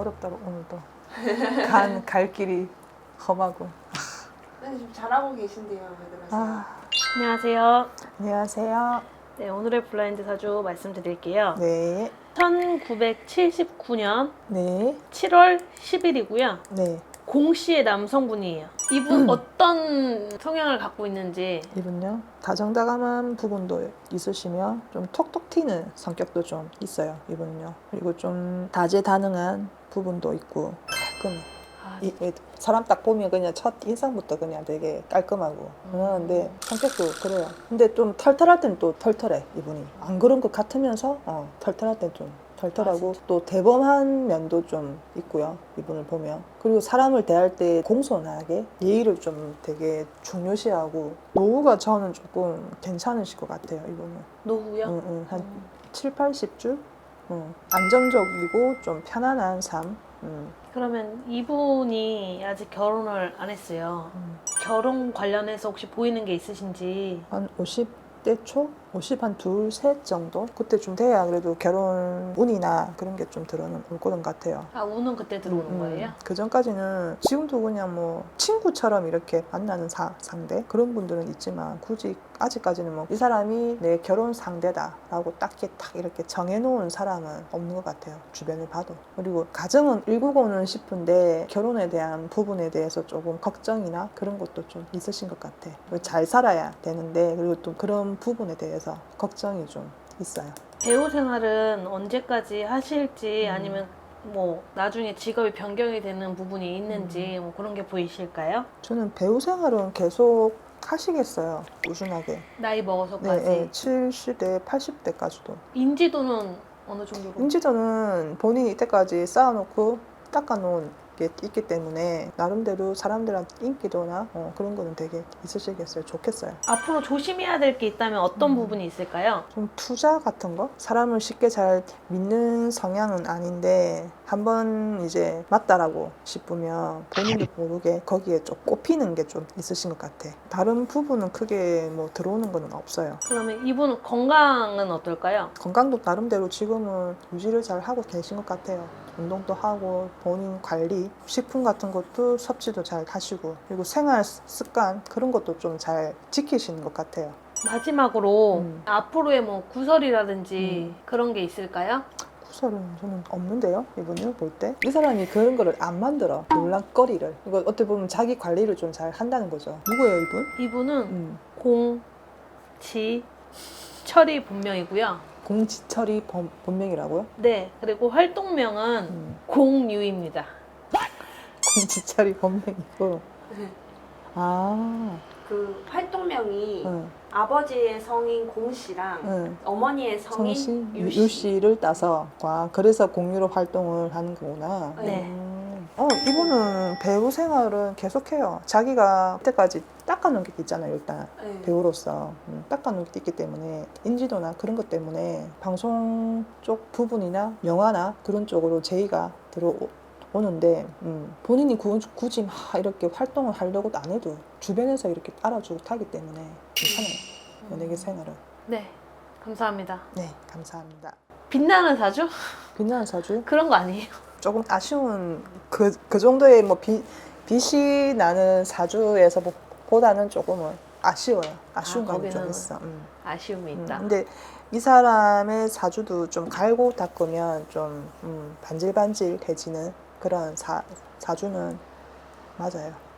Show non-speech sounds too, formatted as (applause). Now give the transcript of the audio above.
어렵다고 오늘도 간 갈 길이 험하고. 네, 지금 잘하고 계신데요, 왜 그러세요? 아, 안녕하세요. 안녕하세요. 네, 오늘의 블라인드 사주 말씀드릴게요. 네, 1979년 네, 7월 10일이고요. 네. 공씨의 남성분이에요. 이분 어떤 성향을 갖고 있는지 이분요 다정다감한 부분도 있으시며 좀 톡톡 튀는 성격도 좀 있어요. 이분은요. 그리고 좀 다재다능한 부분도 있고 깔끔해. 아, 이, 이 사람 딱 보면 그냥 첫 인상부터 그냥 되게 깔끔하고 그런데 성격도 그래요. 근데 좀 털털할 땐또 털털해 이분이. 안 그런 것 같으면서 어, 털털할 땐좀 털털하고 또 대범한 면도 좀 있고요. 이분을 보면 그리고 사람을 대할 때 공손하게 예의를 좀 되게 중요시하고 노후가 저는 조금 괜찮으실 것 같아요. 이분은 노후요? 응, 응, 한 음. 7, 80주 응. 안정적이고 좀 편안한 삶. 응. 그러면 이분이 아직 결혼을 안 했어요. 음. 결혼 관련해서 혹시 보이는 게 있으신지 한 50대 초? 50 한 둘, 셋 정도? 그때쯤 돼야 그래도 결혼 운이나 그런 게 좀 들어는 올 거는 같아요. 아 우는 그때 들어오는 음, 거예요? 그 전까지는 지금도 그냥 뭐 친구처럼 이렇게 만나는 사, 상대 그런 분들은 있지만 굳이 아직까지는 뭐 이 사람이 내 결혼 상대다라고 딱히 딱 이렇게 정해놓은 사람은 없는 것 같아요. 주변을 봐도. 그리고 가정은 일구고는 싶은데 결혼에 대한 부분에 대해서 조금 걱정이나 그런 것도 좀 있으신 것 같아. 그리고 잘 살아야 되는데 그리고 또 그런 부분에 대해서 걱정이 좀 있어요. 배우 생활은 언제까지 하실지 음. 아니면 뭐 나중에 직업이 변경이 되는 부분이 있는지 음. 뭐 그런 게 보이실까요? 저는 배우 생활은 계속 하시겠어요. 꾸준하게. 나이 먹어서까지 네, 네, 70대, 80대까지도. 인지도는 어느 정도로? 인지도는 본인이 이때까지 쌓아놓고 닦아놓은 게 있기 때문에 나름대로 사람들한테 인기도나 어, 그런 거는 되게 있으시겠어요. 좋겠어요. 앞으로 조심해야 될 게 있다면 어떤 음. 부분이 있을까요? 좀 투자 같은 거? 사람을 쉽게 잘 믿는 성향은 아닌데 한번 이제 맞다라고 싶으면 본인도 모르게 거기에 좀 꼽히는 게 좀 있으신 것 같아. 다른 부분은 크게 뭐 들어오는 거는 없어요. 그러면 이분 건강은 어떨까요? 건강도 나름대로 지금은 유지를 잘 하고 계신 것 같아요. 운동도 하고 본인 관리, 식품 같은 것도 섭취도 잘 하시고 그리고 생활 습관 그런 것도 좀 잘 지키시는 것 같아요. 마지막으로 음. 앞으로의 뭐 구설이라든지 음. 그런 게 있을까요? 구설은 저는 없는데요, 이분을 볼 때. 이 사람이 그런 거를 안 만들어. 논란거리를. 이거 어떻게 보면 자기 관리를 좀 잘 한다는 거죠. 누구예요, 이분? 이분은 음. 공, 지, 철이 본명이고요. 공지철이 본, 본명이라고요? 네, 그리고 활동명은 음. 공유입니다. 공지철이 본명이고. 아, 그 활동명이 응, 아버지의 성인 공 씨랑 응. 어머니의 성인 성씨 유유 씨. 씨를 따서 와 그래서 공유로 활동을 하는 거구나. 네. 음. 어 이분은 배우 생활은 계속해요. 자기가 그때까지 닦아놓은 게 있잖아요. 일단 네. 배우로서 음, 닦아놓은 게 있기 때문에 인지도나 그런 것 때문에 방송 쪽 부분이나 영화나 그런 쪽으로 제의가 들어오 는데 음, 본인이 구- 굳이 막 이렇게 활동을 하려고도 안 해도 주변에서 이렇게 알아주고 타기 때문에 괜찮아요. 연예계 생활은. 네, 감사합니다. 네, 감사합니다. 빛나는 사주? 빛나는 사주? (laughs) 그런 거 아니에요? 조금 아쉬운 그, 그 정도의 뭐 비, 빛이 나는 사주에서 보- 보다는 조금은 아쉬워요. 아쉬운 아, 감이 좀 있어. 음. 아쉬움이 음, 있다. 근데 이 사람의 사주도 좀 갈고 닦으면 좀 음, 반질반질해지는 그런 사, 사주는 맞아요.